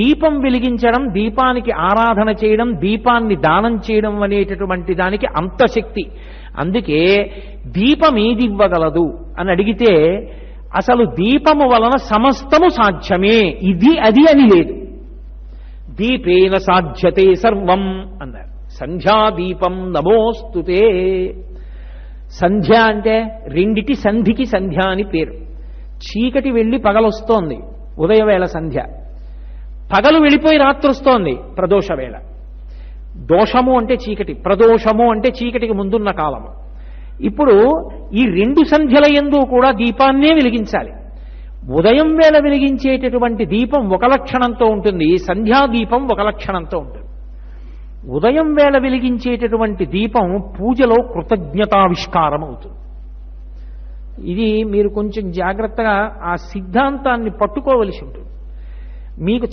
దీపం వెలిగించడం దీపానికి ఆరాధన చేయడం దీపాన్ని దానం చేయడం అనేటటువంటి దానికి అంత శక్తి అందుకే దీపం ఏది ఇవ్వగలదు అని అడిగితే అసలు దీపము వలన సమస్తము సాధ్యమే. ఇది అది అని లేదు. దీపేన సాధ్యతే సర్వం అన్నారు. సంధ్యాదీపం నమోస్తుతే సంధ్య అంటే రెండిటి సంధికి సంధ్య అని పేరు. చీకటి వెళ్ళి పగలొస్తోంది. ఉదయవేళ సంధ్య. పగలు వెళ్ళిపోయి రాత్రి వస్తోంది ప్రదోష వేళ దోషము అంటే చీకటి ప్రదోషము అంటే చీకటికి ముందున్న కాలము. ఇప్పుడు ఈ రెండు సంధ్యల ఎందు కూడా దీపాన్నే వెలిగించాలి. ఉదయం వేళ వెలిగించేటటువంటి దీపం ఒక లక్షణంతో ఉంటుంది సంధ్యా దీపం ఒక లక్షణంతో ఉంటుంది. ఉదయం వేళ వెలిగించేటటువంటి దీపం పూజలో కృతజ్ఞతావిష్కారం అవుతుంది ఇది మీరు కొంచెం జాగ్రత్తగా ఆ సిద్ధాంతాన్ని పట్టుకోవలసి ఉంటుంది. మీకు